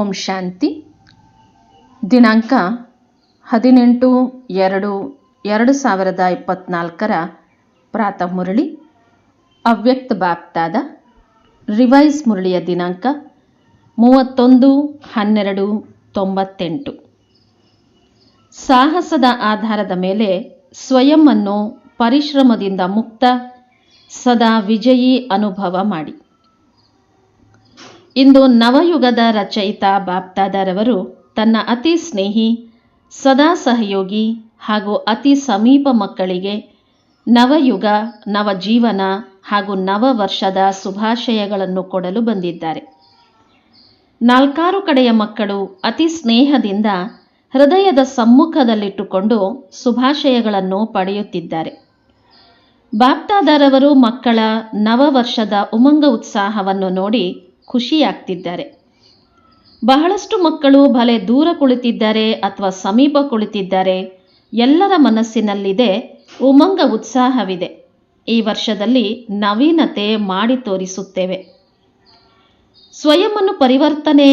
ಓಂ ಶಾಂತಿ. ದಿನಾಂಕ ಹದಿನೆಂಟು ಎರಡು ಎರಡು ಸಾವಿರದ ಇಪ್ಪತ್ತ್ನಾಲ್ಕರ ಪ್ರಾತಃ ಮುರಳಿ. ಅವ್ಯಕ್ತ ಬಾಪ್ತಾದ ರಿವೈಸ್ ಮುರಳಿಯ ದಿನಾಂಕ ಮೂವತ್ತೊಂದು ಹನ್ನೆರಡು ತೊಂಬತ್ತೆಂಟು. ಸಾಹಸದ ಆಧಾರದ ಮೇಲೆ ಸ್ವಯಂ ಅನ್ನು ಪರಿಶ್ರಮದಿಂದ ಮುಕ್ತ ಸದಾ ವಿಜಯಿ ಅನುಭವ ಮಾಡಿ. ಇಂದು ನವಯುಗದ ರಚಯಿತ ಬಾಪ್ತಾದಾರವರು ತನ್ನ ಅತಿ ಸ್ನೇಹಿ, ಸದಾ ಸಹಯೋಗಿ ಹಾಗೂ ಅತಿ ಸಮೀಪ ಮಕ್ಕಳಿಗೆ ನವಯುಗ, ನವಜೀವನ ಹಾಗೂ ನವ ವರ್ಷದ ಶುಭಾಶಯಗಳನ್ನು ಕೊಡಲು ಬಂದಿದ್ದಾರೆ. ನಾಲ್ಕಾರು ಕಡೆಯ ಮಕ್ಕಳು ಅತಿ ಸ್ನೇಹದಿಂದ ಹೃದಯದ ಸಮ್ಮುಖದಲ್ಲಿಟ್ಟುಕೊಂಡು ಶುಭಾಶಯಗಳನ್ನು ಪಡೆಯುತ್ತಿದ್ದಾರೆ. ಬಾಪ್ತಾದರವರು ಮಕ್ಕಳ ನವ ವರ್ಷದ ಉಮಂಗ ಉತ್ಸಾಹವನ್ನು ನೋಡಿ ಖುಷಿಯಾಗ್ತಿದ್ದಾರೆ. ಬಹಳಷ್ಟು ಮಕ್ಕಳು ಭಲೆ ದೂರ ಕುಳಿತಿದ್ದಾರೆ ಅಥವಾ ಸಮೀಪ ಕುಳಿತಿದ್ದಾರೆ. ಎಲ್ಲರ ಮನಸ್ಸಿನಲ್ಲಿದೆ ಉಮಂಗ ಉತ್ಸಾಹವಿದೆ. ಈ ವರ್ಷದಲ್ಲಿ ನವೀನತೆ ಮಾಡಿ ತೋರಿಸುತ್ತೇವೆ. ಸ್ವಯಮನ್ನು ಪರಿವರ್ತನೆ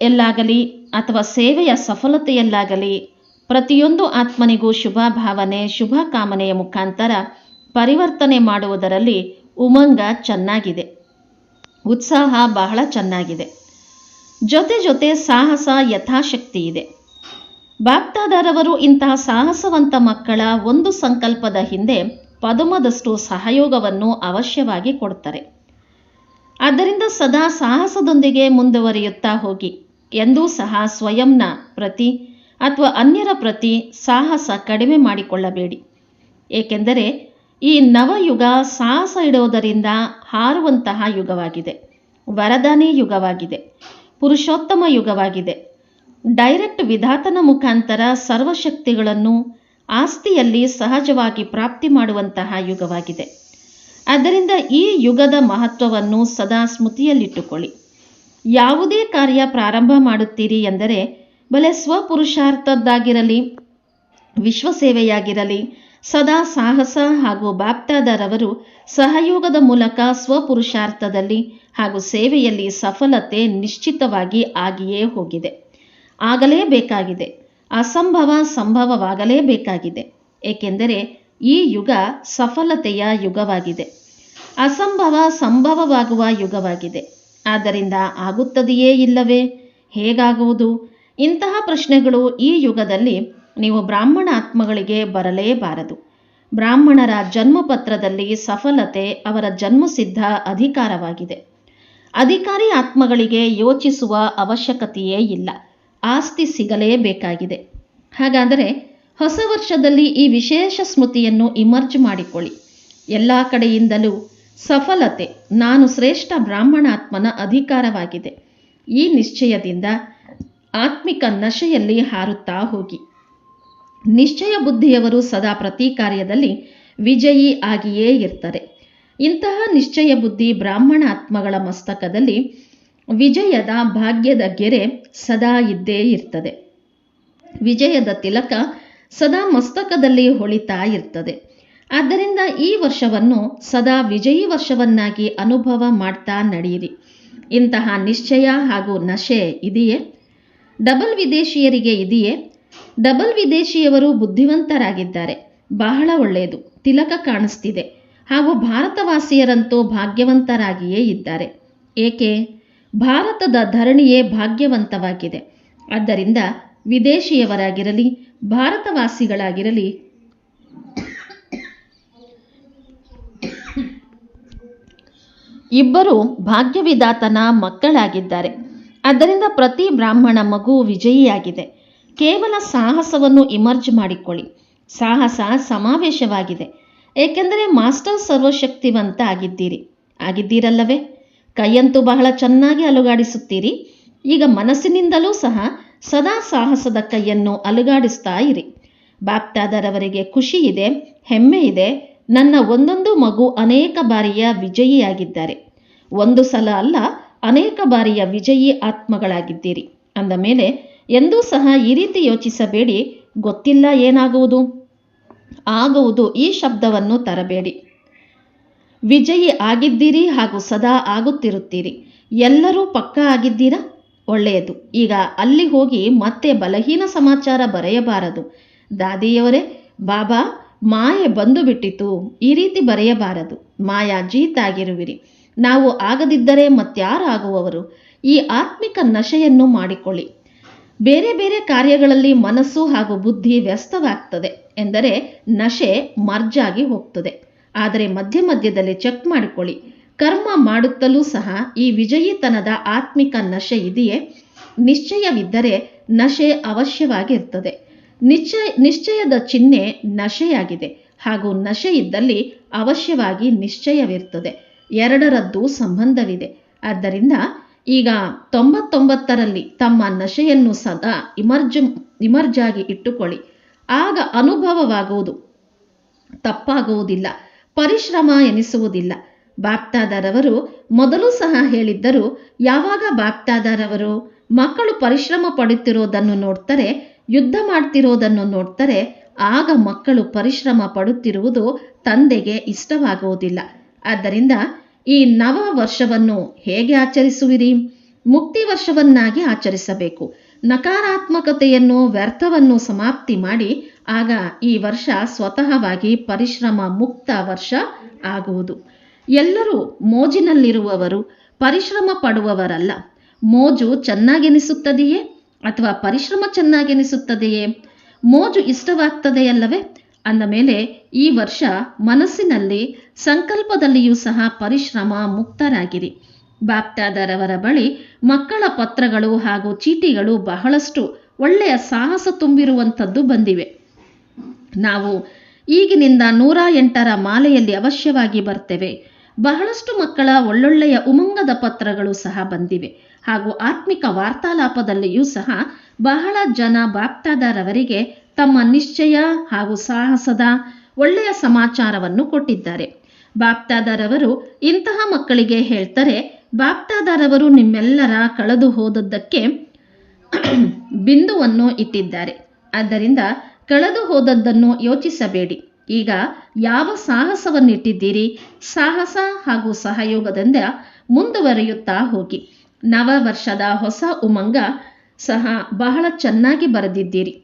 ಎಲ್ಲಾಗಲಿ ಅಥವಾ ಸೇವೆಯ ಸಫಲತೆಯಲ್ಲಾಗಲಿ ಪ್ರತಿಯೊಂದು ಆತ್ಮನಿಗೂ ಶುಭ ಭಾವನೆ, ಶುಭ ಕಾಮನೆಯ ಮುಖಾಂತರ ಪರಿವರ್ತನೆ ಮಾಡುವುದರಲ್ಲಿ ಉಮಂಗ ಚೆನ್ನಾಗಿದೆ. ಉತ್ಸಾಹ ಬಹಳ ಚೆನ್ನಾಗಿದೆ. ಜೊತೆ ಜೊತೆ ಸಾಹಸ ಯಥಾಶಕ್ತಿ ಇದೆ ಬಾಪ್ತಾದರವರು ಇಂತಹ ಸಾಹಸವಂತ ಮಕ್ಕಳ ಒಂದು ಸಂಕಲ್ಪದ ಹಿಂದೆ ಪದುಮದಷ್ಟು ಸಹಯೋಗವನ್ನು ಅವಶ್ಯವಾಗಿ ಕೊಡ್ತಾರೆ. ಆದ್ದರಿಂದ ಸದಾ ಸಾಹಸದೊಂದಿಗೆ ಮುಂದುವರಿಯುತ್ತಾ ಹೋಗಿ. ಎಂದೂ ಸಹ ಸ್ವಯಂನ ಪ್ರತಿ ಅಥವಾ ಅನ್ಯರ ಪ್ರತಿ ಸಾಹಸ ಕಡಿಮೆ ಮಾಡಿಕೊಳ್ಳಬೇಡಿ. ಏಕೆಂದರೆ ಈ ನವಯುಗ ಸಾಹಸ ಇಡೋದರಿಂದ ಹಾರುವಂತಹ ಯುಗವಾಗಿದೆ. ವರದಾನಿ ಯುಗವಾಗಿದೆ. ಪುರುಷೋತ್ತಮ ಯುಗವಾಗಿದೆ. ಡೈರೆಕ್ಟ್ ವಿಧಾತನ ಮುಖಾಂತರ ಸರ್ವಶಕ್ತಿಗಳನ್ನು ಆಸ್ತಿಯಲ್ಲಿ ಸಹಜವಾಗಿ ಪ್ರಾಪ್ತಿ ಮಾಡುವಂತಹ ಯುಗವಾಗಿದೆ. ಆದ್ದರಿಂದ ಈ ಯುಗದ ಮಹತ್ವವನ್ನು ಸದಾ ಸ್ಮೃತಿಯಲ್ಲಿಟ್ಟುಕೊಳ್ಳಿ. ಯಾವುದೇ ಕಾರ್ಯ ಪ್ರಾರಂಭ ಮಾಡುತ್ತೀರಿ ಎಂದರೆ, ಬಲೆ ಸ್ವಪುರುಷಾರ್ಥದ್ದಾಗಿರಲಿ, ವಿಶ್ವಸೇವೆಯಾಗಿರಲಿ ಸದಾ ಸಾಹಸ ಹಾಗೂ ಬಾಪ್ತಾದರವರು ಸಹಯೋಗದ ಮೂಲಕ ಸ್ವಪುರುಷಾರ್ಥದಲ್ಲಿ ಹಾಗೂ ಸೇವೆಯಲ್ಲಿ ಸಫಲತೆ ನಿಶ್ಚಿತವಾಗಿ ಆಗಿಯೇ ಹೋಗಿದೆ. ಆಗಲೇಬೇಕಾಗಿದೆ ಅಸಂಭವ ಸಂಭವವಾಗಲೇಬೇಕಾಗಿದೆ. ಏಕೆಂದರೆ ಈ ಯುಗ ಸಫಲತೆಯ ಯುಗವಾಗಿದೆ. ಅಸಂಭವ ಸಂಭವವಾಗುವ ಯುಗವಾಗಿದೆ. ಆದ್ದರಿಂದ ಆಗುತ್ತದೆಯೇ ಇಲ್ಲವೇ? ಹೇಗಾಗುವುದು? ಇಂತಹ ಪ್ರಶ್ನೆಗಳು ಈ ಯುಗದಲ್ಲಿ ನೀವು ಬ್ರಾಹ್ಮಣ ಆತ್ಮಗಳಿಗೆ ಬರಲೇಬಾರದು. ಬ್ರಾಹ್ಮಣರ ಜನ್ಮಪತ್ರದಲ್ಲಿ ಸಫಲತೆ ಅವರ ಜನ್ಮಸಿದ್ಧ ಅಧಿಕಾರವಾಗಿದೆ. ಅಧಿಕಾರಿ ಆತ್ಮಗಳಿಗೆ ಯೋಚಿಸುವ ಅವಶ್ಯಕತೆಯೇ ಇಲ್ಲ. ಆಸ್ತಿ ಸಿಗಲೇಬೇಕಾಗಿದೆ. ಹಾಗಾದರೆ ಹೊಸ ವರ್ಷದಲ್ಲಿ ಈ ವಿಶೇಷ ಸ್ಮೃತಿಯನ್ನು ಇಮರ್ಜ್ ಮಾಡಿಕೊಳ್ಳಿ. ಎಲ್ಲ ಕಡೆಯಿಂದಲೂ ಸಫಲತೆ ನಾನು ಶ್ರೇಷ್ಠ ಬ್ರಾಹ್ಮಣಾತ್ಮನ ಅಧಿಕಾರವಾಗಿದೆ. ಈ ನಿಶ್ಚಯದಿಂದ ಆತ್ಮಿಕ ನಶೆಯಲ್ಲಿ ಹಾರುತ್ತಾ ಹೋಗಿ. ನಿಶ್ಚಯ ಬುದ್ಧಿಯವರು ಸದಾ ಪ್ರತಿ ಕಾರ್ಯದಲ್ಲಿ ವಿಜಯಿ ಆಗಿಯೇ ಇರ್ತಾರೆ. ಇಂತಹ ನಿಶ್ಚಯ ಬುದ್ಧಿ ಬ್ರಾಹ್ಮಣ ಆತ್ಮಗಳ ಮಸ್ತಕದಲ್ಲಿ ವಿಜಯದ ಭಾಗ್ಯದ ಗೆರೆ ಸದಾ ಇದ್ದೇ ಇರ್ತದೆ. ವಿಜಯದ ತಿಲಕ ಸದಾ ಮಸ್ತಕದಲ್ಲಿ ಹೊಳಿತಾ ಇರ್ತದೆ. ಆದ್ದರಿಂದ ಈ ವರ್ಷವನ್ನು ಸದಾ ವಿಜಯಿ ವರ್ಷವನ್ನಾಗಿ ಅನುಭವ ಮಾಡ್ತಾ ನಡೆಯಿರಿ. ಇಂತಹ ನಿಶ್ಚಯ ಹಾಗೂ ನಶೆ ಇದೆಯೇ? ಡಬಲ್ ವಿದೇಶಿಯರಿಗೆ ಇದೆಯೇ? ಡಬಲ್ ವಿದೇಶಿಯವರು ಬುದ್ಧಿವಂತರಾಗಿದ್ದಾರೆ. ಬಹಳ ಒಳ್ಳೆಯದು. ತಿಲಕ ಕಾಣಿಸ್ತಿದೆ. ಹಾಗೂ ಭಾರತವಾಸಿಯರಂತೂ ಭಾಗ್ಯವಂತರಾಗಿಯೇ ಇದ್ದಾರೆ. ಏಕೆ? ಭಾರತದ ಧರಣಿಯೇ ಭಾಗ್ಯವಂತವಾಗಿದೆ. ಆದ್ದರಿಂದ ವಿದೇಶಿಯವರಾಗಿರಲಿ, ಭಾರತವಾಸಿಗಳಾಗಿರಲಿ, ಇಬ್ಬರು ಭಾಗ್ಯವಿದಾತನ ಮಕ್ಕಳಾಗಿದ್ದಾರೆ. ಆದ್ದರಿಂದ ಪ್ರತಿ ಬ್ರಾಹ್ಮಣ ಮಗು ವಿಜಯಿಯಾಗಿದೆ. ಕೇವಲ ಸಾಹಸವನ್ನು ಇಮರ್ಜ್ ಮಾಡಿಕೊಳ್ಳಿ. ಸಾಹಸ ಸಮಾವೇಶವಾಗಿದೆ. ಏಕೆಂದರೆ ಮಾಸ್ಟರ್ ಸರ್ವಶಕ್ತಿವಂತ ಆಗಿದ್ದೀರಿ. ಆಗಿದ್ದೀರಲ್ಲವೇ? ಕೈಯಂತೂ ಬಹಳ ಚೆನ್ನಾಗಿ ಅಲುಗಾಡಿಸುತ್ತೀರಿ. ಈಗ ಮನಸ್ಸಿನಿಂದಲೂ ಸಹ ಸದಾ ಸಾಹಸದ ಕೈಯನ್ನು ಅಲುಗಾಡಿಸ್ತಾ ಇರಿ. ಬಾಪ್ತಾದರವರಿಗೆ ಖುಷಿ ಇದೆ, ಹೆಮ್ಮೆ ಇದೆ. ನನ್ನ ಒಂದೊಂದು ಮಗು ಅನೇಕ ಬಾರಿಯ ವಿಜಯಿಯಾಗಿದ್ದಾರೆ. ಒಂದು ಸಲ ಅಲ್ಲ, ಅನೇಕ ಬಾರಿಯ ವಿಜಯಿ ಆತ್ಮಗಳಾಗಿದ್ದೀರಿ. ಅಂದ ಮೇಲೆ ಎಂದೂ ಸಹ ಈ ರೀತಿ ಯೋಚಿಸಬೇಡಿ. ಗೊತ್ತಿಲ್ಲ ಏನಾಗುವುದು? ಆಗುವುದು ಈ ಶಬ್ದವನ್ನು ತರಬೇಡಿ. ವಿಜಯಿ ಆಗಿದ್ದೀರಿ ಹಾಗೂ ಸದಾ ಆಗುತ್ತಿರುತ್ತೀರಿ. ಎಲ್ಲರೂ ಪಕ್ಕ ಆಗಿದ್ದೀರಾ? ಒಳ್ಳೆಯದು. ಈಗ ಅಲ್ಲಿ ಹೋಗಿ ಮತ್ತೆ ಬಲಹೀನ ಸಮಾಚಾರ ಬರೆಯಬಾರದು. ದಾದಿಯವರೇ, ಬಾಬಾ, ಮಾಯೆ ಬಂದು ಬಿಟ್ಟಿತು ಈ ರೀತಿ ಬರೆಯಬಾರದು. ಮಾಯಾ ಜೀತಾಗಿರುವಿರಿ ನಾವು ಆಗದಿದ್ದರೆ ಮತ್ಯಾರಾಗುವವರು ಈ ಆತ್ಮಿಕ ನಶೆಯನ್ನು ಮಾಡಿಕೊಳ್ಳಿ. ಬೇರೆ ಬೇರೆ ಕಾರ್ಯಗಳಲ್ಲಿ ಮನಸ್ಸು ಹಾಗೂ ಬುದ್ಧಿ ವ್ಯಸ್ತವಾಗ್ತದೆ ಎಂದರೆ ನಶೆ ಮರ್ಜಾಗಿ ಹೋಗ್ತದೆ. ಆದರೆ ಮಧ್ಯ ಮಧ್ಯದಲ್ಲಿ ಚೆಕ್ ಮಾಡಿಕೊಳ್ಳಿ. ಕರ್ಮ ಮಾಡುತ್ತಲೂ ಸಹ ಈ ವಿಜಯಿತನದ ಆತ್ಮಿಕ ನಶೆ ಇದೆಯೇ? ನಿಶ್ಚಯವಿದ್ದರೆ ನಶೆ ಅವಶ್ಯವಾಗಿರ್ತದೆ. ನಿಶ್ಚಯ, ನಿಶ್ಚಯದ ಚಿಹ್ನೆ ನಶೆಯಾಗಿದೆ ಹಾಗೂ ನಶೆ ಇದ್ದಲ್ಲಿ ಅವಶ್ಯವಾಗಿ ನಿಶ್ಚಯವಿರ್ತದೆ. ಎರಡರದ್ದು ಸಂಬಂಧವಿದೆ. ಆದ್ದರಿಂದ ಈಗ ತೊಂಬತ್ತೊಂಬತ್ತರಲ್ಲಿ ತಮ್ಮ ನಶೆಯನ್ನು ಸದಾ ಇಮರ್ಜು ಇಮರ್ಜಾಗಿ ಇಟ್ಟುಕೊಳ್ಳಿ. ಆಗ ಅನುಭವವಾಗುವುದು ತಪ್ಪಾಗುವುದಿಲ್ಲ, ಪರಿಶ್ರಮ ಎನಿಸುವುದಿಲ್ಲ. ಬಾಪ್ತಾದರವರು ಮೊದಲು ಸಹ ಹೇಳಿದ್ದರು, ಯಾವಾಗ ಬಾಪ್ತಾದರವರು ಮಕ್ಕಳು ಪರಿಶ್ರಮ ಪಡುತ್ತಿರೋದನ್ನು ನೋಡ್ತಾರೆ, ಯುದ್ಧ ಮಾಡ್ತಿರೋದನ್ನು ನೋಡ್ತಾರೆ, ಆಗ ಮಕ್ಕಳು ಪರಿಶ್ರಮ ಪಡುತ್ತಿರುವುದು ತಂದೆಗೆ ಇಷ್ಟವಾಗುವುದಿಲ್ಲ. ಆದ್ದರಿಂದ ಈ ನವ ವರ್ಷವನ್ನು ಹೇಗೆ ಆಚರಿಸುವಿರಿ? ಮುಕ್ತಿ ವರ್ಷವನ್ನಾಗಿ ಆಚರಿಸಬೇಕು. ನಕಾರಾತ್ಮಕತೆಯನ್ನು ವ್ಯರ್ಥವನ್ನು ಸಮಾಪ್ತಿ ಮಾಡಿ, ಆಗ ಈ ವರ್ಷ ಸ್ವತಃವಾಗಿ ಪರಿಶ್ರಮ ಮುಕ್ತ ವರ್ಷ ಆಗುವುದು. ಎಲ್ಲರೂ ಮೋಜಿನಲ್ಲಿರುವವರು, ಪರಿಶ್ರಮ ಪಡುವವರಲ್ಲ. ಮೋಜು ಚೆನ್ನಾಗೆನಿಸುತ್ತದೆಯೇ ಅಥವಾ ಪರಿಶ್ರಮ ಚೆನ್ನಾಗೆನಿಸುತ್ತದೆಯೇ? ಮೋಜು ಇಷ್ಟವಾಗ್ತದೆಯಲ್ಲವೇ? ಅಂದ ಮೇಲೆ ಈ ವರ್ಷ ಮನಸ್ಸಿನಲ್ಲಿ ಸಂಕಲ್ಪದಲ್ಲಿಯೂ ಸಹ ಪರಿಶ್ರಮ ಮುಕ್ತರಾಗಿರಿ. ಬಾಪ್ಟಾದರವರ ಬಳಿ ಮಕ್ಕಳ ಪತ್ರಗಳು ಹಾಗೂ ಚೀಟಿಗಳು ಬಹಳಷ್ಟು ಒಳ್ಳೆಯ ಸಾಹಸ ತುಂಬಿರುವಂಥದ್ದು ಬಂದಿವೆ. ನಾವು ಈಗಿನಿಂದ ನೂರ ಎಂಟರ ಮಾಲೆಯಲ್ಲಿ ಅವಶ್ಯವಾಗಿ ಬರ್ತೇವೆ. ಬಹಳಷ್ಟು ಮಕ್ಕಳ ಒಳ್ಳೊಳ್ಳೆಯ ಉಮಂಗದ ಪತ್ರಗಳು ಸಹ ಬಂದಿವೆ. ಹಾಗೂ ಆತ್ಮಿಕ ವಾರ್ತಾಲಾಪದಲ್ಲಿಯೂ ಸಹ ಬಹಳ ಜನ ಬಾಪ್ತಾದರವರಿಗೆ ತಮ್ಮ ನಿಶ್ಚಯ ಹಾಗೂ ಸಾಹಸದ ಒಳ್ಳೆಯ ಸಮಾಚಾರವನ್ನು ಕೊಟ್ಟಿದ್ದಾರೆ. ಬಾಪ್ತಾದರವರು ಇಂತಹ ಮಕ್ಕಳಿಗೆ ಹೇಳ್ತಾರೆ, ಬಾಪ್ತಾದರವರು ನಿಮ್ಮೆಲ್ಲರ ಕಳೆದು ಹೋದದ್ದಕ್ಕೆ ಬಿಂದುವನ್ನು ಇಟ್ಟಿದ್ದಾರೆ. ಆದ್ದರಿಂದ ಕಳೆದು ಹೋದದ್ದನ್ನು ಯೋಚಿಸಬೇಡಿ. ಈಗ ಯಾವ ಸಾಹಸವನ್ನಿಟ್ಟಿದ್ದೀರಿ? ಸಾಹಸ ಹಾಗೂ ಸಹಯೋಗದಿಂದ ಮುಂದುವರಿಯುತ್ತಾ ಹೋಗಿ. ನವ ವರ್ಷದ ಹೊಸ ಉಮಂಗ ಸಹ ಬಹಳ ಚೆನ್ನಾಗಿ ಬರೆದಿದ್ದೀರಿ.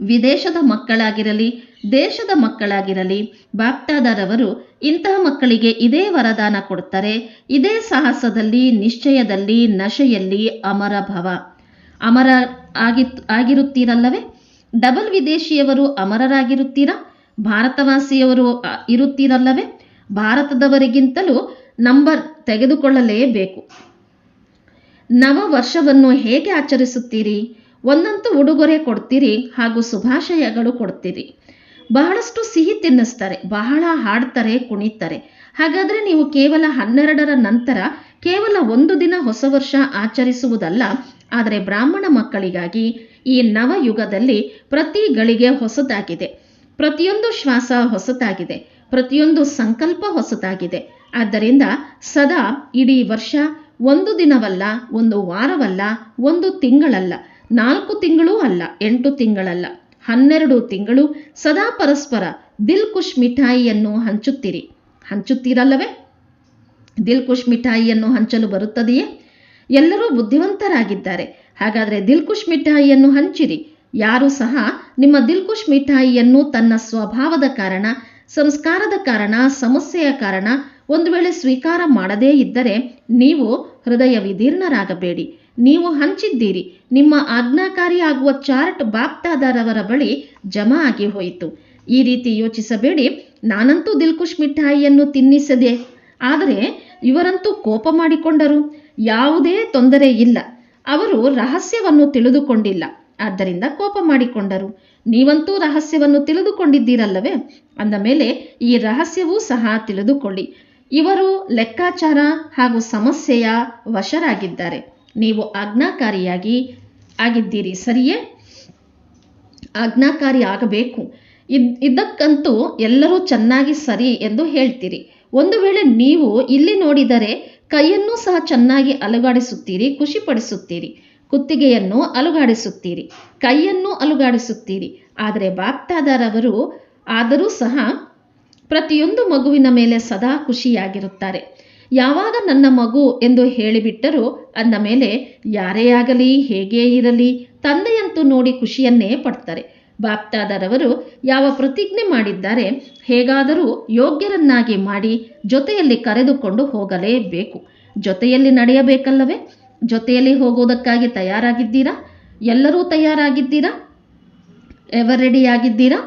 ವಿದೇಶದ ಮಕ್ಕಳಾಗಿರಲಿ, ದೇಶದ ಮಕ್ಕಳಾಗಿರಲಿ, ಬಾಪ್ತಾದರವರು ಇಂತಹ ಮಕ್ಕಳಿಗೆ ಇದೇ ವರದಾನ ಕೊಡ್ತಾರೆ ಇದೇ ಸಾಹಸದಲ್ಲಿ, ನಿಶ್ಚಯದಲ್ಲಿ, ನಶೆಯಲ್ಲಿ ಅಮರ ಭವ. ಅಮರ ಆಗಿ, ಆಗಿರುತ್ತೀರಲ್ಲವೇ? ಡಬಲ್ ವಿದೇಶಿಯವರು ಅಮರರಾಗಿರುತ್ತೀರಾ? ಭಾರತವಾಸಿಯವರು ಇರುತ್ತೀರಲ್ಲವೇ? ಭಾರತದವರಿಗಿಂತಲೂ ನಂಬರ್ ತೆಗೆದುಕೊಳ್ಳಲೇಬೇಕು. ನವ ವರ್ಷವನ್ನು ಹೇಗೆ ಆಚರಿಸುತ್ತೀರಿ? ಒಂದಂತೂ ಉಡುಗೊರೆ ಕೊಡ್ತೀರಿ ಹಾಗೂ ಶುಭಾಶಯಗಳು ಕೊಡ್ತೀರಿ. ಬಹಳಷ್ಟು ಸಿಹಿ ತಿನ್ನಿಸ್ತಾರೆ, ಬಹಳ ಹಾಡ್ತಾರೆ, ಕುಣಿತಾರೆ. ಹಾಗಾದರೆ ನೀವು ಕೇವಲ ಹನ್ನೆರಡರ ನಂತರ ಕೇವಲ ಒಂದು ದಿನ ಹೊಸ ವರ್ಷ ಆಚರಿಸುವುದಲ್ಲ, ಆದರೆ ಬ್ರಾಹ್ಮಣ ಮಕ್ಕಳಿಗಾಗಿ ಈ ನವಯುಗದಲ್ಲಿ ಪ್ರತಿ ಗಳಿಗೆ ಹೊಸದಾಗಿದೆ. ಪ್ರತಿಯೊಂದು ಶ್ವಾಸ ಹೊಸತಾಗಿದೆ ಪ್ರತಿಯೊಂದು ಸಂಕಲ್ಪ ಹೊಸತಾಗಿದೆ ಆದ್ದರಿಂದ ಸದಾ ಇಡೀ ವರ್ಷ ಒಂದು ದಿನವಲ್ಲ, ಒಂದು ವಾರವಲ್ಲ, ಒಂದು ತಿಂಗಳಲ್ಲ, ನಾಲ್ಕು ತಿಂಗಳೂ ಅಲ್ಲ, ಎಂಟು ತಿಂಗಳಲ್ಲ, ಹನ್ನೆರಡು ತಿಂಗಳು ಸದಾ ಪರಸ್ಪರ ದಿಲ್ ಖುಷ್ ಮಿಠಾಯಿಯನ್ನು ಹಂಚುತ್ತೀರಿ. ಹಂಚುತ್ತೀರಲ್ಲವೇ? ದಿಲ್ ಖುಷ್ ಮಿಠಾಯಿಯನ್ನು ಹಂಚಲು ಬರುತ್ತದೆಯೇ? ಎಲ್ಲರೂ ಬುದ್ಧಿವಂತರಾಗಿದ್ದಾರೆ. ಹಾಗಾದರೆ ದಿಲ್ ಖುಷ್ ಮಿಠಾಯಿಯನ್ನು ಹಂಚಿರಿ. ಯಾರು ಸಹ ನಿಮ್ಮ ದಿಲ್ ಖುಷ್ ಮಿಠಾಯಿಯನ್ನು ತನ್ನ ಸ್ವಭಾವದ ಕಾರಣ, ಸಂಸ್ಕಾರದ ಕಾರಣ, ಸಮಸ್ಯೆಯ ಕಾರಣ ಒಂದು ವೇಳೆ ಸ್ವೀಕಾರ ಮಾಡದೇ ಇದ್ದರೆ ನೀವು ಹೃದಯ ವಿದೀರ್ಣರಾಗಬೇಡಿ. ನೀವು ಹಂಚಿದ್ದೀರಿ. ನಿಮ್ಮ ಆಜ್ಞಾಕಾರಿ ಆಗುವ ಚಾರ್ಟ್ ಬಾಪ್ತಾದಾರವರ ಬಳಿ ಜಮಾ ಆಗಿ ಹೋಯಿತು. ಈ ರೀತಿ ಯೋಚಿಸಬೇಡಿ. ನಾನಂತೂ ದಿಲ್ಕುಶ್ ಮಿಠಾಯಿಯನ್ನು ತಿನ್ನಿಸದೆ. ಆದರೆ ಇವರಂತೂ ಕೋಪ ಮಾಡಿಕೊಂಡರು. ಯಾವುದೇ ತೊಂದರೆ ಇಲ್ಲ. ಅವರು ರಹಸ್ಯವನ್ನು ತಿಳಿದುಕೊಂಡಿಲ್ಲ. ಆದ್ದರಿಂದ ಕೋಪ ಮಾಡಿಕೊಂಡರು. ನೀವಂತೂ ರಹಸ್ಯವನ್ನು ತಿಳಿದುಕೊಂಡಿದ್ದೀರಲ್ಲವೇ? ಅಂದ ಮೇಲೆ ಈ ರಹಸ್ಯವೂ ಸಹ ತಿಳಿದುಕೊಳ್ಳಿ. ಇವರು ಲೆಕ್ಕಾಚಾರ ಹಾಗೂ ಸಮಸ್ಯೆಯ ವಶರಾಗಿದ್ದಾರೆ. ನೀವು ಆಜ್ಞಾಕಾರಿಯಾಗಿ ಆಗಿದ್ದೀರಿ. ಸರಿಯೇ? ಆಜ್ಞಾಕಾರಿ ಆಗಬೇಕು. ಇದ್ ಇದಕ್ಕಂತೂ ಎಲ್ಲರೂ ಚೆನ್ನಾಗಿ ಸರಿ ಎಂದು ಹೇಳ್ತೀರಿ. ಒಂದು ವೇಳೆ ನೀವು ಇಲ್ಲಿ ನೋಡಿದರೆ ಕೈಯನ್ನು ಸಹ ಚೆನ್ನಾಗಿ ಅಲುಗಾಡಿಸುತ್ತೀರಿ, ಖುಷಿಪಡಿಸುತ್ತೀರಿ. ಕುತ್ತಿಗೆಯನ್ನು ಅಲುಗಾಡಿಸುತ್ತೀರಿ, ಕೈಯನ್ನು ಅಲುಗಾಡಿಸುತ್ತೀರಿ. ಆದರೆ ಬಾಪ್ತಾದರವರು ಆದರೂ ಸಹ ಪ್ರತಿಯೊಂದು ಮಗುವಿನ ಮೇಲೆ ಸದಾ ಖುಷಿಯಾಗಿರುತ್ತಾರೆ. ಯಾವಾಗ ನನ್ನ ಮಗು ಎಂದು ಹೇಳಿಬಿಟ್ಟರೂ ಅಂದ ಮೇಲೆ ಯಾರೇ ಆಗಲಿ, ಹೇಗೇ ಇರಲಿ, ತಂದೆಯಂತೂ ನೋಡಿ ಖುಷಿಯನ್ನೇ ಪಡ್ತಾರೆ. ಬಾಪ್ತಾದರವರು ಯಾವ ಪ್ರತಿಜ್ಞೆ ಮಾಡಿದ್ದಾರೆ, ಹೇಗಾದರೂ ಯೋಗ್ಯರನ್ನಾಗಿ ಮಾಡಿ ಜೊತೆಯಲ್ಲಿ ಕರೆದುಕೊಂಡು ಹೋಗಲೇಬೇಕು. ಜೊತೆಯಲ್ಲಿ ನಡೆಯಬೇಕಲ್ಲವೇ? ಜೊತೆಯಲ್ಲಿ ಹೋಗುವುದಕ್ಕಾಗಿ ತಯಾರಾಗಿದ್ದೀರಾ? ಎಲ್ಲರೂ ತಯಾರಾಗಿದ್ದೀರಾ? ಎವರ್ ರೆಡಿ ಆಗಿದ್ದೀರಾ?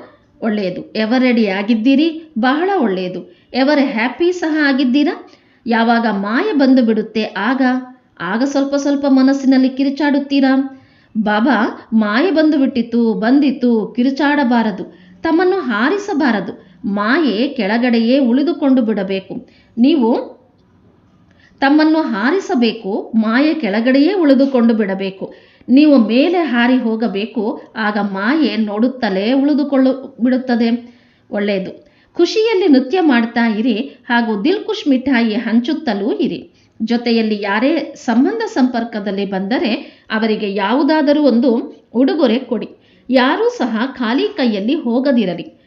ಒಳ್ಳೆಯದು. ಎವರ್ ರೆಡಿ ಆಗಿದ್ದೀರಿ? ಬಹಳ ಒಳ್ಳೆಯದು. ಎವರ್ ಹ್ಯಾಪಿ ಸಹ ಆಗಿದ್ದೀರಾ? ಯಾವಾಗ ಮಾಯ ಬಂದು ಬಿಡುತ್ತೆ, ಆಗ? ಆಗ ಸ್ವಲ್ಪ ಸ್ವಲ್ಪ ಮನಸ್ಸಿನಲ್ಲಿ ಕಿರುಚಾಡುತ್ತೀರಾ? ಬಾಬಾ, ಮಾಯೆ ಬಂದು ಬಿಟ್ಟಿತು ಬಂದಿತು ಕಿರುಚಾಡಬಾರದು. ತಮ್ಮನ್ನು ಹಾರಿಸಬಾರದು. ಮಾಯೆ ಕೆಳಗಡೆಯೇ ಉಳಿದುಕೊಂಡು ಬಿಡಬೇಕು. ನೀವು ತಮ್ಮನ್ನು ಹಾರಿಸಬೇಕು, ಮಾಯೆ ಕೆಳಗಡೆಯೇ ಉಳಿದುಕೊಂಡು ಬಿಡಬೇಕು. ನೀವು ಮೇಲೆ ಹಾರಿ ಹೋಗಬೇಕು, ಆಗ ಮಾಯೆ ನೋಡುತ್ತಲೇ ಉಳಿದುಕೊಳ್ಳು, ಬಿಡುತ್ತದೆ. ಒಳ್ಳೆಯದು. ಖುಷಿಯಲ್ಲಿ ನೃತ್ಯ ಮಾಡ್ತಾ ಇರಿ, ಹಾಗೂ ದಿಲ್ಕುಶ್ ಮಿಠಾಯಿ ಹಂಚುತ್ತಲೂ ಇರಿ. ಜೊತೆಯಲ್ಲಿ ಯಾರೇ ಸಂಬಂಧ ಸಂಪರ್ಕದಲ್ಲಿ ಬಂದರೆ ಅವರಿಗೆ ಯಾವುದಾದರೂ ಒಂದು ಉಡುಗೊರೆ ಕೊಡಿ. ಯಾರೂ ಸಹ ಖಾಲಿ ಕೈಯಲ್ಲಿ ಹೋಗದಿರಲಿ.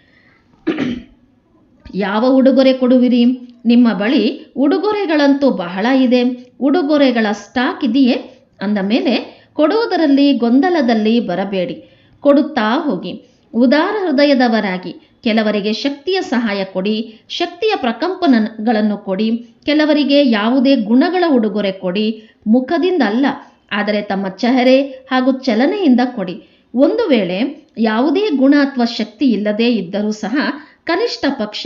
ಯಾವ ಉಡುಗೊರೆ ಕೊಡುವಿರಿ? ನಿಮ್ಮ ಬಳಿ ಉಡುಗೊರೆಗಳಂತೂ ಬಹಳ ಇದೆ. ಉಡುಗೊರೆಗಳ ಸ್ಟಾಕ್ ಇದೆಯೇ? ಅಂದ ಮೇಲೆ ಕೊಡುವುದರಲ್ಲಿ ಗೊಂದಲದಲ್ಲಿ ಬರಬೇಡಿ. ಕೊಡುತ್ತಾ ಹೋಗಿ. ಉದಾರ ಹೃದಯದವರಾಗಿ. ಕೆಲವರಿಗೆ ಶಕ್ತಿಯ ಸಹಾಯ ಕೊಡಿ. ಶಕ್ತಿಯ ಪ್ರಕಂಪನಗಳನ್ನು ಕೊಡಿ. ಕೆಲವರಿಗೆ ಯಾವುದೇ ಗುಣಗಳ ಉಡುಗೊರೆ ಕೊಡಿ. ಮುಖದಿಂದ ಅಲ್ಲ ಆದರೆ ತಮ್ಮ ಚಹರೆ ಹಾಗೂ ಚಲನೆಯಿಂದ ಕೊಡಿ. ಒಂದು ವೇಳೆ ಯಾವುದೇ ಗುಣ ಅಥವಾ ಶಕ್ತಿ ಇಲ್ಲದೇ ಇದ್ದರೂ ಸಹ ಕನಿಷ್ಠ ಪಕ್ಷ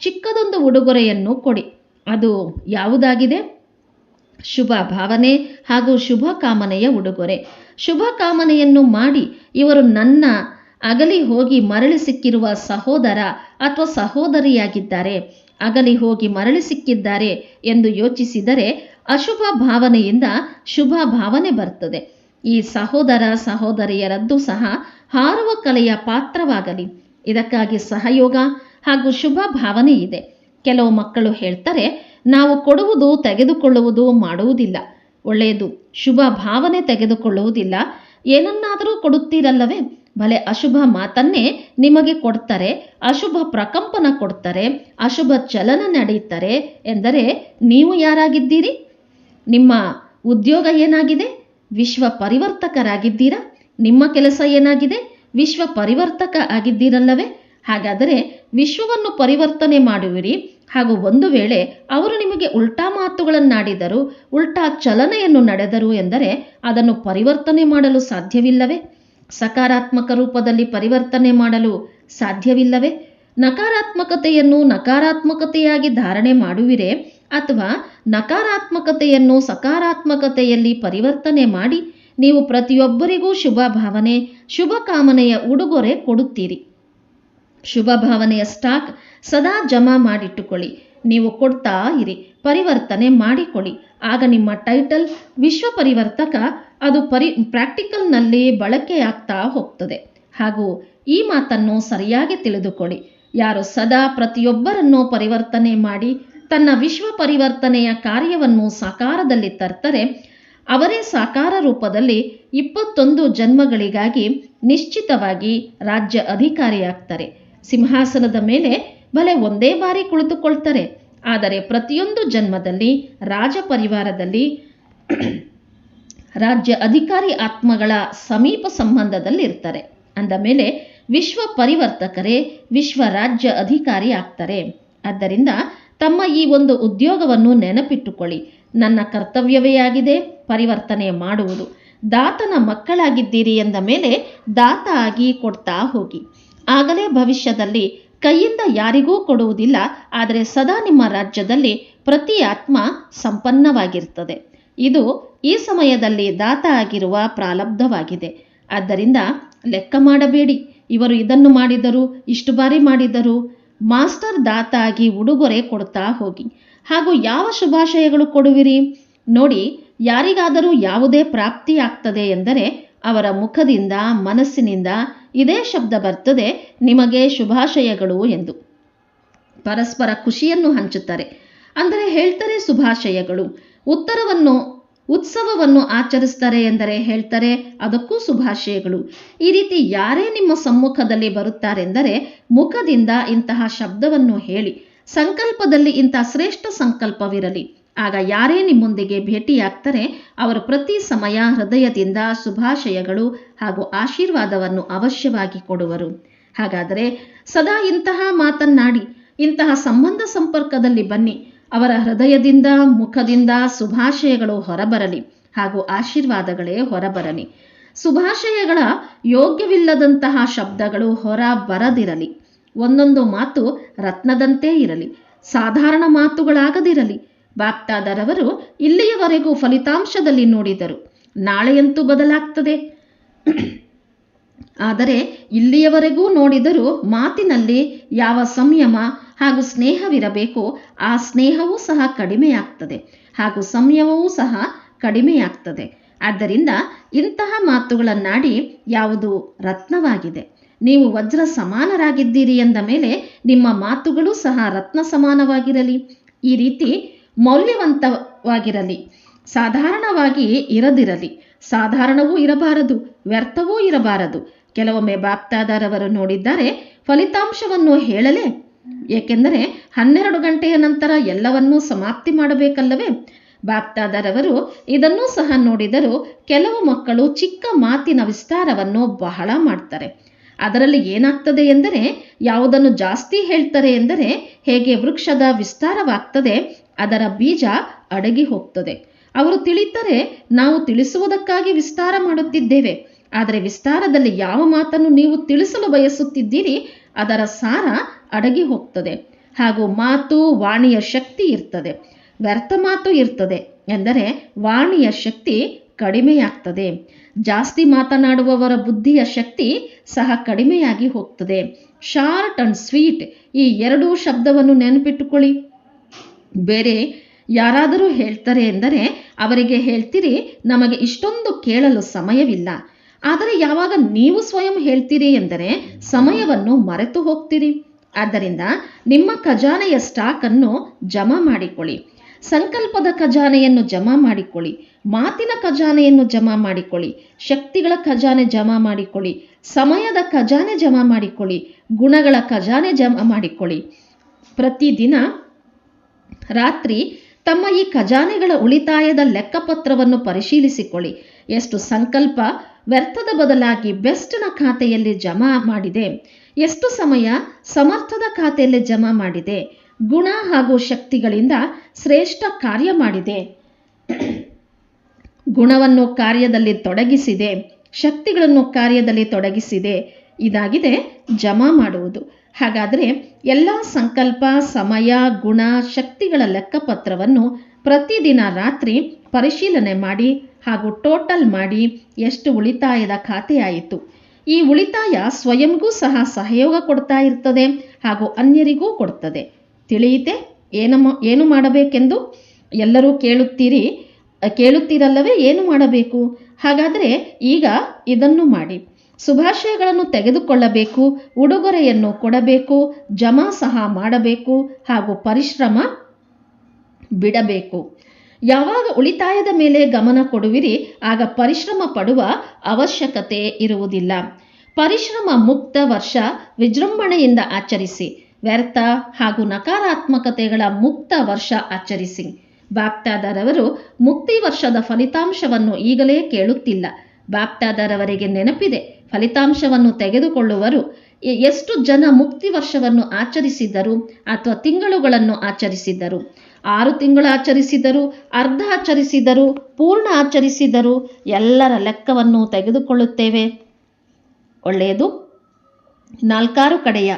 ಚಿಕ್ಕದೊಂದು ಉಡುಗೊರೆಯನ್ನು ಕೊಡಿ. ಅದು ಯಾವುದಾಗಿದೆ? ಶುಭ ಭಾವನೆ ಹಾಗೂ ಶುಭ ಕಾಮನೆಯ ಉಡುಗೊರೆ. ಶುಭ ಕಾಮನೆಯನ್ನು ಮಾಡಿ ಇವರು ನನ್ನ ಅಗಲಿ ಹೋಗಿ ಮರಳಿ ಸಿಕ್ಕಿರುವ ಸಹೋದರ ಅಥವಾ ಸಹೋದರಿಯಾಗಿದ್ದಾರೆ. ಅಗಲಿ ಹೋಗಿ ಮರಳಿ ಸಿಕ್ಕಿದ್ದಾರೆ ಎಂದು ಯೋಚಿಸಿದರೆ ಅಶುಭ ಭಾವನೆಯಿಂದ ಶುಭ ಭಾವನೆ ಬರ್ತದೆ. ಈ ಸಹೋದರ ಸಹೋದರಿಯರದ್ದು ಸಹ ಹಾರುವ ಕಲೆಯ ಪಾತ್ರವಾಗಲಿ. ಇದಕ್ಕಾಗಿ ಸಹಯೋಗ ಹಾಗೂ ಶುಭ ಭಾವನೆ ಇದೆ. ಕೆಲವು ಮಕ್ಕಳು ಹೇಳ್ತಾರೆ ನಾವು ಕೊಡುವುದು, ತೆಗೆದುಕೊಳ್ಳುವುದು, ಮಾಡುವುದಿಲ್ಲ. ಒಳ್ಳೆಯದು. ಶುಭ ಭಾವನೆ ತೆಗೆದುಕೊಳ್ಳುವುದಿಲ್ಲ. ಏನನ್ನಾದರೂ ಕೊಡುತ್ತೀರಲ್ಲವೇ? ಭಲೆ ಅಶುಭ ಮಾತನ್ನೇ ನಿಮಗೆ ಕೊಡ್ತಾರೆ, ಅಶುಭ ಪ್ರಕಂಪನ ಕೊಡ್ತಾರೆ, ಅಶುಭ ಚಲನ ನಡೆಯುತ್ತಾರೆ ಎಂದರೆ ನೀವು ಯಾರಾಗಿದ್ದೀರಿ? ನಿಮ್ಮ ಉದ್ಯೋಗ ಏನಾಗಿದೆ? ವಿಶ್ವ ಪರಿವರ್ತಕರಾಗಿದ್ದೀರಾ? ನಿಮ್ಮ ಕೆಲಸ ಏನಾಗಿದೆ? ವಿಶ್ವ ಪರಿವರ್ತಕ ಆಗಿದ್ದೀರಲ್ಲವೇ? ಹಾಗಾದರೆ ವಿಶ್ವವನ್ನು ಪರಿವರ್ತನೆ ಮಾಡುವಿರಿ. ಹಾಗೂ ಒಂದು ವೇಳೆ ಅವರು ನಿಮಗೆ ಉಲ್ಟಾ ಮಾತುಗಳನ್ನಾಡಿದರು, ಉಲ್ಟಾ ಚಲನೆಯನ್ನು ನಡೆದರು ಎಂದರೆ ಅದನ್ನು ಪರಿವರ್ತನೆ ಮಾಡಲು ಸಾಧ್ಯವಿಲ್ಲವೇ? ಸಕಾರಾತ್ಮಕ ರೂಪದಲ್ಲಿ ಪರಿವರ್ತನೆ ಮಾಡಲು ಸಾಧ್ಯವಿಲ್ಲವೇ? ನಕಾರಾತ್ಮಕತೆಯನ್ನು ನಕಾರಾತ್ಮಕತೆಯಾಗಿ ಧಾರಣೆ ಮಾಡುವಿರೆ ಅಥವಾ ನಕಾರಾತ್ಮಕತೆಯನ್ನು ಸಕಾರಾತ್ಮಕತೆಯಲ್ಲಿ ಪರಿವರ್ತನೆ ಮಾಡಿ ನೀವು ಪ್ರತಿಯೊಬ್ಬರಿಗೂ ಶುಭ ಭಾವನೆ, ಶುಭ ಕಾಮನೆಯ ಉಡುಗೊರೆ ಕೊಡುತ್ತೀರಿ. ಶುಭ ಭಾವನೆಯ ಸ್ಟಾಕ್ ಸದಾ ಜಮಾ ಮಾಡಿಟ್ಟುಕೊಳ್ಳಿ. ನೀವು ಕೊಡ್ತಾ ಇರಿ. ಪರಿವರ್ತನೆ ಮಾಡಿಕೊಳ್ಳಿ. ಆಗ ನಿಮ್ಮ ಟೈಟಲ್ ವಿಶ್ವ ಪರಿವರ್ತಕ ಅದು ಪರಿ ಪ್ರಾಕ್ಟಿಕಲ್ನಲ್ಲಿ ಬಳಕೆಯಾಗ್ತಾ ಹೋಗ್ತದೆ. ಹಾಗೂ ಈ ಮಾತನ್ನು ಸರಿಯಾಗಿ ತಿಳಿದುಕೊಳ್ಳಿ. ಯಾರು ಸದಾ ಪ್ರತಿಯೊಬ್ಬರನ್ನು ಪರಿವರ್ತನೆ ಮಾಡಿ, ತನ್ನ ವಿಶ್ವ ಪರಿವರ್ತನೆಯ ಕಾರ್ಯವನ್ನು ಸಾಕಾರದಲ್ಲಿ ತರ್ತಾರೆ, ಅವರೇ ಸಾಕಾರ ರೂಪದಲ್ಲಿ ಇಪ್ಪತ್ತೊಂದು ಜನ್ಮಗಳಿಗಾಗಿ ನಿಶ್ಚಿತವಾಗಿ ರಾಜ್ಯ ಅಧಿಕಾರಿಯಾಗ್ತಾರೆ. ಸಿಂಹಾಸನದ ಮೇಲೆ ಭಲೆ ಒಂದೇ ಬಾರಿ ಕುಳಿತುಕೊಳ್ತಾರೆ. ಆದರೆ ಪ್ರತಿಯೊಂದು ಜನ್ಮದಲ್ಲಿ ರಾಜ ಪರಿವಾರದಲ್ಲಿ ರಾಜ್ಯ ಅಧಿಕಾರಿ ಆತ್ಮಗಳ ಸಮೀಪ ಸಂಬಂಧದಲ್ಲಿರ್ತಾರೆ. ಅಂದ ಮೇಲೆ ವಿಶ್ವ ಪರಿವರ್ತಕರೇ ವಿಶ್ವ ರಾಜ್ಯ ಅಧಿಕಾರಿ ಆಗ್ತಾರೆ. ಆದ್ದರಿಂದ ತಮ್ಮ ಈ ಒಂದು ಉದ್ಯೋಗವನ್ನು ನೆನಪಿಟ್ಟುಕೊಳ್ಳಿ. ನನ್ನ ಕರ್ತವ್ಯವೇ ಆಗಿದೆ, ಪರಿವರ್ತನೆ ಮಾಡುವುದು. ದಾತನ ಮಕ್ಕಳಾಗಿದ್ದೀರಿ ಎಂದ ಮೇಲೆ ದಾತ ಆಗಿ ಕೊಡ್ತಾ ಹೋಗಿ. ಆಗಲೇ ಭವಿಷ್ಯದಲ್ಲಿ ಕೈಯಿಂದ ಯಾರಿಗೂ ಕೊಡುವುದಿಲ್ಲ, ಆದರೆ ಸದಾ ನಿಮ್ಮ ರಾಜ್ಯದಲ್ಲಿ ಪ್ರತಿ ಆತ್ಮ ಸಂಪನ್ನವಾಗಿರ್ತದೆ ಇದು ಈ ಸಮಯದಲ್ಲಿ ದಾತ ಆಗಿರುವ ಪ್ರಾಲಬ್ಧವಾಗಿದೆ. ಆದ್ದರಿಂದ ಲೆಕ್ಕ ಮಾಡಬೇಡಿ. ಇವರು ಇದನ್ನು ಮಾಡಿದರು, ಇಷ್ಟು ಬಾರಿ ಮಾಡಿದರು ಮಾಸ್ಟರ್ ದಾತ ಆಗಿ ಉಡುಗೊರೆ ಕೊಡ್ತಾ ಹೋಗಿ. ಹಾಗೂ ಯಾವ ಶುಭಾಶಯಗಳು ಕೊಡುವಿರಿ? ನೋಡಿ, ಯಾರಿಗಾದರೂ ಯಾವುದೇ ಪ್ರಾಪ್ತಿ ಆಗ್ತದೆ ಎಂದರೆ ಅವರ ಮುಖದಿಂದ, ಮನಸ್ಸಿನಿಂದ ಇದೇ ಶಬ್ದ ಬರ್ತದೆ, ನಿಮಗೆ ಶುಭಾಶಯಗಳು ಎಂದು. ಪರಸ್ಪರ ಖುಷಿಯನ್ನು ಹಂಚುತ್ತಾರೆ. ಅಂದರೆ ಹೇಳ್ತಾರೆ ಶುಭಾಶಯಗಳು. ಉತ್ತರವನ್ನು, ಉತ್ಸವವನ್ನು ಆಚರಿಸ್ತಾರೆ ಎಂದರೆ ಹೇಳ್ತಾರೆ, ಅದಕ್ಕೂ ಶುಭಾಶಯಗಳು. ಈ ರೀತಿ ಯಾರೇ ನಿಮ್ಮ ಸಮ್ಮುಖದಲ್ಲಿ ಬರುತ್ತಾರೆಂದರೆ ಮುಖದಿಂದ ಇಂತಹ ಶಬ್ದವನ್ನು ಹೇಳಿ, ಸಂಕಲ್ಪದಲ್ಲಿ ಇಂಥ ಶ್ರೇಷ್ಠ ಸಂಕಲ್ಪವಿರಲಿ. ಆಗ ಯಾರೇ ನಿಮ್ಮೊಂದಿಗೆ ಭೇಟಿಯಾಗ್ತಾರೆ, ಅವರು ಪ್ರತಿ ಸಮಯ ಹೃದಯದಿಂದ ಶುಭಾಶಯಗಳು ಹಾಗೂ ಆಶೀರ್ವಾದವನ್ನು ಅವಶ್ಯವಾಗಿ ಕೊಡುವರು. ಹಾಗಾದರೆ ಸದಾ ಇಂತಹ ಮಾತನ್ನಾಡಿ, ಇಂತಹ ಸಂಬಂಧ ಸಂಪರ್ಕದಲ್ಲಿ ಬನ್ನಿ. ಅವರ ಹೃದಯದಿಂದ, ಮುಖದಿಂದ ಶುಭಾಶಯಗಳು ಹೊರಬರಲಿ ಹಾಗೂ ಆಶೀರ್ವಾದಗಳೇ ಹೊರಬರಲಿ. ಶುಭಾಶಯಗಳ ಯೋಗ್ಯವಿಲ್ಲದಂತಹ ಶಬ್ದಗಳು ಹೊರ ಬರದಿರಲಿ ಒಂದೊಂದು ಮಾತು ರತ್ನದಂತೆ ಇರಲಿ. ಸಾಧಾರಣ ಮಾತುಗಳಾಗದಿರಲಿ. ಬಾಪ್ತಾದರವರು ಇಲ್ಲಿಯವರೆಗೂ ಫಲಿತಾಂಶದಲ್ಲಿ ನೋಡಿದರು. ನಾಳೆಯಂತೂ ಬದಲಾಗ್ತದೆ. ಆದರೆ ಇಲ್ಲಿಯವರೆಗೂ ನೋಡಿದರೂ ಮಾತಿನಲ್ಲಿ ಯಾವ ಸಂಯಮ ಹಾಗೂ ಸ್ನೇಹವಿರಬೇಕು ಆ ಸ್ನೇಹವೂ ಸಹ ಕಡಿಮೆಯಾಗ್ತದೆ ಹಾಗೂ ಸಂಯಮವೂ ಸಹ ಕಡಿಮೆಯಾಗ್ತದೆ. ಆದ್ದರಿಂದ ಇಂತಹ ಮಾತುಗಳನ್ನಾಡಿ ಯಾವುದು ರತ್ನವಾಗಿದೆ. ನೀವು ವಜ್ರ ಸಮಾನರಾಗಿದ್ದೀರಿ ಎಂದ ಮೇಲೆ ನಿಮ್ಮ ಮಾತುಗಳು ಸಹ ರತ್ನ ಸಮಾನವಾಗಿರಲಿ ಈ ರೀತಿ ಮೌಲ್ಯವಂತವಾಗಿರಲಿ. ಸಾಧಾರಣವಾಗಿ ಇರದಿರಲಿ. ಸಾಧಾರಣವೂ ಇರಬಾರದು, ವ್ಯರ್ಥವೂ ಇರಬಾರದು. ಕೆಲವೊಮ್ಮೆ ಬಾಪ್ತಾದಾರವರು ನೋಡಿದ್ದಾರೆ, ಫಲಿತಾಂಶವನ್ನು ಹೇಳಲೇ. ಏಕೆಂದರೆ ಹನ್ನೆರಡು ಗಂಟೆಯ ನಂತರ ಎಲ್ಲವನ್ನೂ ಸಮಾಪ್ತಿ ಮಾಡಬೇಕಲ್ಲವೇ? ಬಾಪ್ತಾದರವರು ಇದನ್ನೂ ಸಹ ನೋಡಿದರು ಕೆಲವು ಮಕ್ಕಳು ಚಿಕ್ಕ ಮಾತಿನ ವಿಸ್ತಾರವನ್ನು ಬಹಳ ಮಾಡ್ತಾರೆ. ಅದರಲ್ಲಿ ಏನಾಗ್ತದೆ ಎಂದರೆ, ಯಾವುದನ್ನು ಜಾಸ್ತಿ ಹೇಳ್ತಾರೆ ಎಂದರೆ, ಹೇಗೆ ವೃಕ್ಷದ ವಿಸ್ತಾರವಾಗ್ತದೆ ಅದರ ಬೀಜ ಅಡಗಿ ಹೋಗ್ತದೆ. ಅವರು ತಿಳಿತರೆ ನಾವು ತಿಳಿಸುವುದಕ್ಕಾಗಿ ವಿಸ್ತಾರ ಮಾಡುತ್ತಿದ್ದೇವೆ. ಆದರೆ ವಿಸ್ತಾರದಲ್ಲಿ ಯಾವ ಮಾತನ್ನು ನೀವು ತಿಳಿಸಲು ಬಯಸುತ್ತಿದ್ದೀರಿ, ಅದರ ಸಾರ ಅಡಗಿ ಹೋಗ್ತದೆ. ಹಾಗೂ ಮಾತು ವಾಣಿಯ ಶಕ್ತಿ ಇರ್ತದೆ. ವ್ಯರ್ಥ ಮಾತು ಇರ್ತದೆ ಎಂದರೆ ವಾಣಿಯ ಶಕ್ತಿ ಕಡಿಮೆಯಾಗ್ತದೆ. ಜಾಸ್ತಿ ಮಾತನಾಡುವವರ ಬುದ್ಧಿಯ ಶಕ್ತಿ ಸಹ ಕಡಿಮೆಯಾಗಿ ಹೋಗ್ತದೆ. ಶಾರ್ಟ್ ಅಂಡ್ ಸ್ವೀಟ್ ಈ ಎರಡೂ ಶಬ್ದವನ್ನು ನೆನಪಿಟ್ಟುಕೊಳ್ಳಿ. ಬೇರೆ ಯಾರಾದರೂ ಹೇಳ್ತಾರೆ ಎಂದರೆ, ಅವರಿಗೆ ಹೇಳ್ತೀರಿ, ನಮಗೆ ಇಷ್ಟೊಂದು ಕೇಳಲು ಸಮಯವಿಲ್ಲ. ಆದರೆ ಯಾವಾಗ ನೀವು ಸ್ವಯಂ ಹೇಳ್ತೀರಿ ಎಂದರೆ, ಸಮಯವನ್ನು ಮರೆತು ಹೋಗ್ತೀರಿ. ಆದ್ದರಿಂದ ನಿಮ್ಮ ಖಜಾನೆಯ ಸ್ಟಾಕನ್ನು ಜಮಾ ಮಾಡಿಕೊಳ್ಳಿ. ಸಂಕಲ್ಪದ ಖಜಾನೆಯನ್ನು ಜಮಾ ಮಾಡಿಕೊಳ್ಳಿ. ಮಾತಿನ ಖಜಾನೆಯನ್ನು ಜಮಾ ಮಾಡಿಕೊಳ್ಳಿ. ಶಕ್ತಿಗಳ ಖಜಾನೆ ಜಮಾ ಮಾಡಿಕೊಳ್ಳಿ. ಸಮಯದ ಖಜಾನೆ ಜಮಾ ಮಾಡಿಕೊಳ್ಳಿ. ಗುಣಗಳ ಖಜಾನೆ ಜಮಾ ಮಾಡಿಕೊಳ್ಳಿ. ಪ್ರತಿದಿನ ರಾತ್ರಿ ತಮ್ಮ ಈ ಖಜಾನೆಗಳ ಉಳಿತಾಯದ ಲೆಕ್ಕಪತ್ರವನ್ನು ಪರಿಶೀಲಿಸಿಕೊಳ್ಳಿ. ಎಷ್ಟು ಸಂಕಲ್ಪ, ವ್ಯರ್ಥದ ಬದಲಾಗಿ ಬೆಸ್ಟ್ನ ಖಾತೆಯಲ್ಲಿ ಜಮಾ ಮಾಡಿದೆ. ಎಷ್ಟು ಸಮಯ, ಸಮರ್ಥದ ಖಾತೆಯಲ್ಲಿ ಜಮಾ ಮಾಡಿದೆ. ಗುಣ ಹಾಗೂ ಶಕ್ತಿಗಳಿಂದ ಶ್ರೇಷ್ಠ ಕಾರ್ಯ ಮಾಡಿದೆ. ಗುಣವನ್ನು ಕಾರ್ಯದಲ್ಲಿ ತೊಡಗಿಸಿದೆ. ಶಕ್ತಿಗಳನ್ನು ಕಾರ್ಯದಲ್ಲಿ ತೊಡಗಿಸಿದೆ. ಇದಾಗಿದೆ ಜಮಾ ಮಾಡುವುದು. ಹಾಗಾದರೆ ಎಲ್ಲ ಸಂಕಲ್ಪ, ಸಮಯ, ಗುಣ, ಶಕ್ತಿಗಳ ಲೆಕ್ಕಪತ್ರವನ್ನು ಪ್ರತಿದಿನ ರಾತ್ರಿ ಪರಿಶೀಲನೆ ಮಾಡಿ ಹಾಗೂ ಟೋಟಲ್ ಮಾಡಿ ಎಷ್ಟು ಉಳಿತಾಯದ ಖಾತೆಯಾಯಿತು. ಈ ಉಳಿತಾಯ ಸ್ವಯಂಗೂ ಸಹ ಸಹಯೋಗ ಕೊಡ್ತಾ ಇರ್ತದೆ ಹಾಗೂ ಅನ್ಯರಿಗೂ ಕೊಡ್ತದೆ. ತಿಳಿಯಿತೆ? ಏನು ಏನು ಮಾಡಬೇಕೆಂದು? ಎಲ್ಲರೂ ಕೇಳುತ್ತೀರಿ, ಕೇಳುತ್ತೀರಲ್ಲವೇ ಏನು ಮಾಡಬೇಕು? ಹಾಗಾದರೆ ಈಗ ಇದನ್ನು ಮಾಡಿ. ಶುಭಾಶಯಗಳನ್ನು ತೆಗೆದುಕೊಳ್ಳಬೇಕು, ಉಡುಗೊರೆಯನ್ನು ಕೊಡಬೇಕು, ಜಮಾ ಸಹ ಮಾಡಬೇಕು ಹಾಗೂ ಪರಿಶ್ರಮ ಬಿಡಬೇಕು. ಯಾವಾಗ ಉಳಿತಾಯದ ಮೇಲೆ ಗಮನ ಕೊಡುವಿರಿ, ಆಗ ಪರಿಶ್ರಮ ಪಡುವ ಅವಶ್ಯಕತೆ ಇರುವುದಿಲ್ಲ. ಪರಿಶ್ರಮ ಮುಕ್ತ ವರ್ಷ ವಿಜೃಂಭಣೆಯಿಂದ ಆಚರಿಸಿ, ವ್ಯರ್ಥ ಹಾಗೂ ನಕಾರಾತ್ಮಕತೆಗಳ ಮುಕ್ತ ವರ್ಷ ಆಚರಿಸಿ. ಬಾಪ್ತಾದರವರು ಮುಕ್ತಿ ವರ್ಷದ ಫಲಿತಾಂಶವನ್ನು ಈಗಲೇ ಕೇಳುತ್ತಿಲ್ಲ. ಬಾಪ್ತಾದರವರಿಗೆ ನೆನಪಿದೆ. ಫಲಿತಾಂಶವನ್ನು ತೆಗೆದುಕೊಳ್ಳುವರು. ಎಷ್ಟು ಜನ ಮುಕ್ತಿ ವರ್ಷವನ್ನು ಆಚರಿಸಿದ್ದರು ಅಥವಾ ತಿಂಗಳುಗಳನ್ನು ಆಚರಿಸಿದ್ದರು ಆರು ತಿಂಗಳು ಆಚರಿಸಿದರು, ಅರ್ಧ ಆಚರಿಸಿದರು, ಪೂರ್ಣ ಆಚರಿಸಿದರು, ಎಲ್ಲರ ಲೆಕ್ಕವನ್ನು ತೆಗೆದುಕೊಳ್ಳುತ್ತೇವೆ. ಒಳ್ಳೆಯದು. ನಾಲ್ಕಾರು ಕಡೆಯ.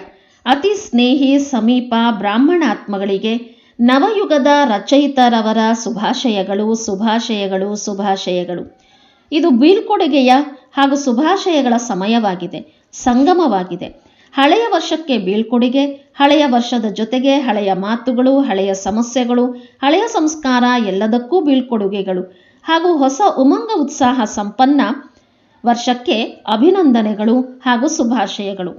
ಅತಿ ಸ್ನೇಹಿ ಸಮೀಪ ಬ್ರಾಹ್ಮಣ ಆತ್ಮಗಳಿಗೆ ನವಯುಗದ ರಚಯಿತರವರ ಶುಭಾಶಯಗಳು ಶುಭಾಶಯಗಳು ಶುಭಾಶಯಗಳು. ಇದು ಬೀಳ್ಕೊಡುಗೆಯ ಹಾಗೂ ಶುಭಾಶಯಗಳ ಸಮಯವಾಗಿದೆ, ಸಂಗಮವಾಗಿದೆ. ಹಳೆಯ ವರ್ಷಕ್ಕೆ ಬೀಳ್ಕೊಡುಗೆ, ಹಳೆಯ ವರ್ಷದ ಜೊತೆಗೆ ಹಳೆಯ ಮಾತುಗಳು, ಹಳೆಯ ಸಮಸ್ಯೆಗಳು, ಹಳೆಯ ಸಂಸ್ಕಾರ ಎಲ್ಲದಕ್ಕೂ ಬೀಳ್ಕೊಡುಗೆಗಳು ಹಾಗೂ ಹೊಸ ಉಮಂಗ ಉತ್ಸಾಹ ಸಂಪನ್ನ ವರ್ಷಕ್ಕೆ ಅಭಿನಂದನೆಗಳು ಹಾಗೂ ಶುಭಾಶಯಗಳು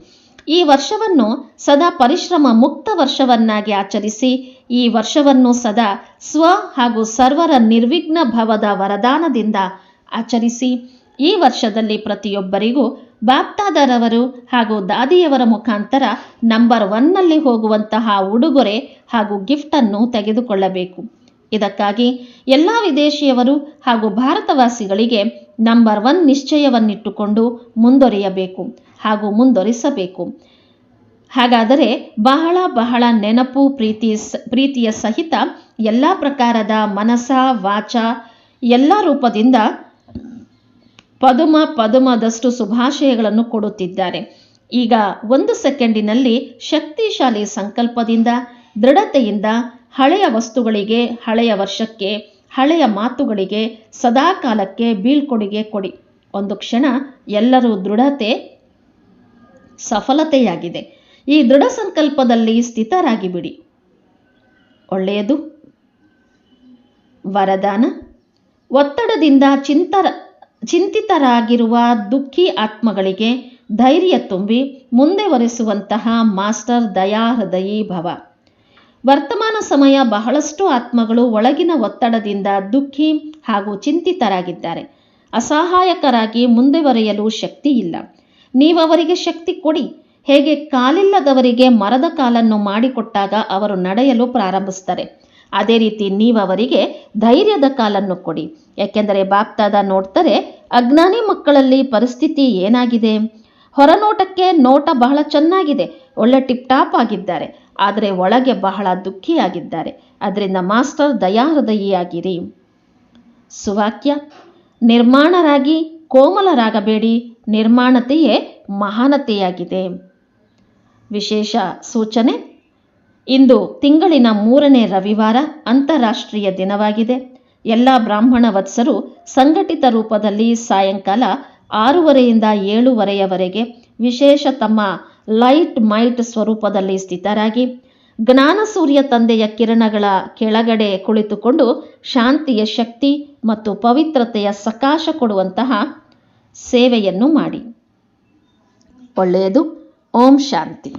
ಈ ವರ್ಷವನ್ನು ಸದಾ ಪರಿಶ್ರಮ ಮುಕ್ತ ವರ್ಷವನ್ನಾಗಿ ಆಚರಿಸಿ, ಈ ವರ್ಷವನ್ನು ಸದಾ ಸ್ವ ಹಾಗೂ ಸರ್ವರ ನಿರ್ವಿಘ್ನ ಭವದ ವರದಾನದಿಂದ ಆಚರಿಸಿ ಈ ವರ್ಷದಲ್ಲಿ ಪ್ರತಿಯೊಬ್ಬರಿಗೂ ಬಾಪ್ತಾದರವರು ಹಾಗೂ ದಾದಿಯವರ ಮುಖಾಂತರ ನಂಬರ್ ಒನ್ನಲ್ಲಿ ಹೋಗುವಂತಹ ಉಡುಗೊರೆ ಹಾಗೂ ಗಿಫ್ಟನ್ನು ತೆಗೆದುಕೊಳ್ಳಬೇಕು. ಇದಕ್ಕಾಗಿ ಎಲ್ಲ ವಿದೇಶಿಯವರು ಹಾಗೂ ಭಾರತವಾಸಿಗಳಿಗೆ ನಂಬರ್ ಒನ್ ನಿಶ್ಚಯವನ್ನಿಟ್ಟುಕೊಂಡು ಮುಂದುವರಿಯಬೇಕು ಹಾಗೂ ಮುಂದುವರಿಸಬೇಕು ಹಾಗಾದರೆ ಬಹಳ ಬಹಳ ನೆನಪು, ಪ್ರೀತಿ ಪ್ರೀತಿಯ ಸಹಿತ ಎಲ್ಲ ಪ್ರಕಾರದ ಮನಸ ವಾಚ, ಎಲ್ಲ ರೂಪದಿಂದ ಪದುಮ ಪದುಮದಷ್ಟು ಶುಭಾಶಯಗಳನ್ನು ಕೊಡುತ್ತಿದ್ದಾರೆ. ಈಗ ಒಂದು ಸೆಕೆಂಡಿನಲ್ಲಿ ಶಕ್ತಿಶಾಲಿ ಸಂಕಲ್ಪದಿಂದ, ದೃಢತೆಯಿಂದ ಹಳೆಯ ವಸ್ತುಗಳಿಗೆ, ಹಳೆಯ ವರ್ಷಕ್ಕೆ, ಹಳೆಯ ಮಾತುಗಳಿಗೆ, ಸದಾಕಾಲಕ್ಕೆ ಬೀಳ್ಕೊಡುಗೆ ಕೊಡಿ. ಒಂದು ಕ್ಷಣ ಎಲ್ಲರೂ ದೃಢತೆ, ಸಫಲತೆಯಾಗಿದೆ. ಈ ದೃಢ ಸಂಕಲ್ಪದಲ್ಲಿ ಸ್ಥಿತರಾಗಿ ಬಿಡಿ ಒಳ್ಳೆಯದು. ವರದಾನ. ಒತ್ತಡದಿಂದ ಚಿಂತರ ಚಿಂತಿತರಾಗಿರುವ ದುಃಖಿ ಆತ್ಮಗಳಿಗೆ ಧೈರ್ಯ ತುಂಬಿ ಮುಂದೆ ಒರೆಸುವಂತಹ ಮಾಸ್ಟರ್ ದಯಾ ಹೃದಯೀ ಭವ. ವರ್ತಮಾನ ಸಮಯ ಬಹಳಷ್ಟು ಆತ್ಮಗಳು ಒಳಗಿನ ಒತ್ತಡದಿಂದ ದುಃಖಿ ಹಾಗೂ ಚಿಂತಿತರಾಗಿದ್ದಾರೆ. ಅಸಹಾಯಕರಾಗಿ ಮುಂದುವರಿಯಲು ಶಕ್ತಿ ಇಲ್ಲ. ನೀವವರಿಗೆ ಶಕ್ತಿ ಕೊಡಿ. ಹೇಗೆ ಕಾಲಿಲ್ಲದವರಿಗೆ ಮರದ ಕಾಲನ್ನು ಮಾಡಿಕೊಟ್ಟಾಗ ಅವರು ನಡೆಯಲು ಪ್ರಾರಂಭಿಸ್ತಾರೆ ಅದೇ ರೀತಿ ನೀವು ಅವರಿಗೆ ಧೈರ್ಯದ ಕಾಲನ್ನು ಕೊಡಿ. ಯಾಕೆಂದರೆ ಬಾಪ್ತಾದ ನೋಡ್ತಾರೆ, ಅಜ್ಞಾನಿ ಮಕ್ಕಳಲ್ಲಿ ಪರಿಸ್ಥಿತಿ ಏನಾಗಿದೆ? ಹೊರನೋಟಕ್ಕೆ ನೋಟ ಬಹಳ ಚೆನ್ನಾಗಿದೆ, ಒಳ್ಳೆ ಟಿಪ್ ಟಾಪ್ ಆಗಿದ್ದಾರೆ, ಆದರೆ ಒಳಗೆ ಬಹಳ ದುಃಖಿಯಾಗಿದ್ದಾರೆ. ಅದರಿಂದ ಮಾಸ್ಟರ್ ದಯಾಹೃದಯಿಯಾಗಿರಿ. ಸುವಾಕ್ಯ, ನಿರ್ಮಾಣರಾಗಿ ಕೋಮಲರಾಗಬೇಡಿ, ನಿರ್ಮಾಣತೆಯೇ ಮಹಾನತೆಯಾಗಿದೆ. ವಿಶೇಷ ಸೂಚನೆ ಇಂದು ತಿಂಗಳಿನ ಮೂರನೇ ರವಿವಾರ ಅಂತಾರಾಷ್ಟ್ರೀಯ ದಿನವಾಗಿದೆ. ಎಲ್ಲ ಬ್ರಾಹ್ಮಣ ವತ್ಸರು ಸಂಘಟಿತ ರೂಪದಲ್ಲಿ ಸಾಯಂಕಾಲ ಆರೂವರೆಯಿಂದ ಏಳುವರೆಯವರೆಗೆ ವಿಶೇಷ ತಮ್ಮ ಲೈಟ್ ಮೈಟ್ ಸ್ವರೂಪದಲ್ಲಿ ಸ್ಥಿತರಾಗಿ, ಜ್ಞಾನ ಸೂರ್ಯ ತಂದೆಯ ಕಿರಣಗಳ ಕೆಳಗಡೆ ಕುಳಿತುಕೊಂಡು ಶಾಂತಿಯ ಶಕ್ತಿ ಮತ್ತು ಪವಿತ್ರತೆಯ ಸಕಾಶ ಕೊಡುವಂತಹ ಸೇವೆಯನ್ನು ಮಾಡಿ. ಒಳ್ಳೆಯದು. ಓಂ ಶಾಂತಿ.